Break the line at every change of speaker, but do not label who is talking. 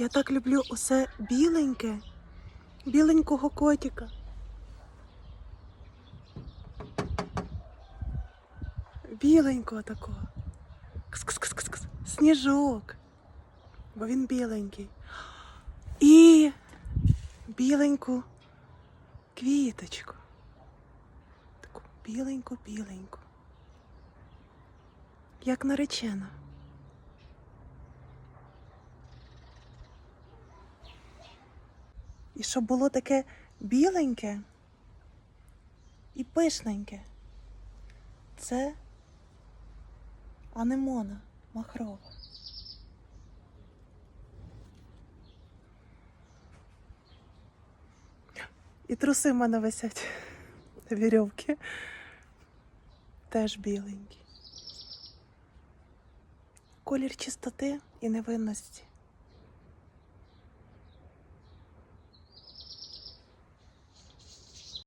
Я так люблю усе біленьке, біленького котика. Біленького такого. Кс-кс-кс-кс. Сніжок. Бо він біленький. І біленьку квіточку. Таку біленьку-біленьку. Як наречена. І щоб було таке біленьке і пишненьке. Це анемона махрова. І труси в мене висять вірьовки. Теж біленькі. Колір чистоти і невинності.